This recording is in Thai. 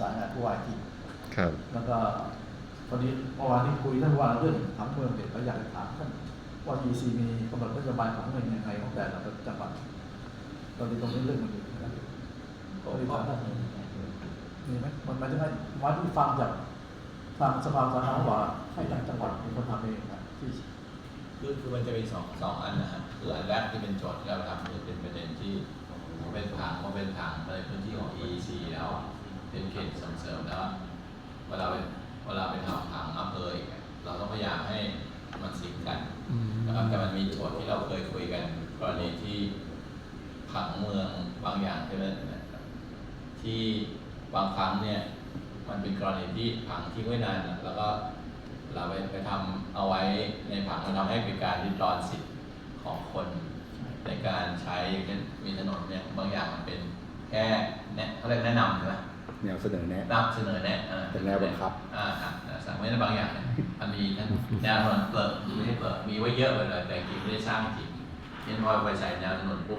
สายงานผู้ว่าที่ครับแล้วก็ตอนนี้เมื่อวานที่คุยท่านว่าเรื่องผังเมืองเด็กก็อยากจะถามท่านว่า EC มีกำหนดนโยบายผังเมืองยังไงของแต่ละจังหวัดตอนนี้ตรงนี้เรื่องมันอยู่นะผมก็มีไหมมันหมายถึงว่าวัดที่ฟังจากทางสภาสาธารณว่าให้ทางจังหวัดเป็นคนทำเองนะที่คือคือมันจะมีสองสองอันนะครับคืออันแรกที่เป็นโจทย์ที่เราทำคือเป็นประเด็นที่เป็นผังว่าเป็นผังในพื้นที่ของ EEC แล้วอะ เป็นเขตส่งเสริมแล้วอะเวลาไปเวลาไปทำผังอำเภออีกอะเราต้องพยายามให้มันสิงกันนะครับแต่มันมีโจทย์ที่เราเคยคุยกันกรณีที่ผังเมืองบางอย่างใช่ไหมนะครับที่บางครั้งเนี่ยมันเป็นกรณีที่ผังทิ้งไว้นานอะแล้วก็เราไปไปทำเอาไว้ในผังมันทำให้เป็นการริดรอนสิทธิ์ของคนในการใช้อย่างเช่นมีถนนเนี่ยบางอย่างมันเป็นแค่แนะเขาเรียกแนะนำใช่ไหม แนวเสนอแนะนำเสนอแนะอ่าเป็นแนวบังคับ อ่าครับสั่งไว้ในบางอย่างเนี่ยมันมีทั้งแนวถนนเปิดไม่ใช่เปิดมีไว้เยอะไปเลยแต่จริงไม่ได้สร้างจริงเช่นพอไปใส่แนวถนนปุ๊บ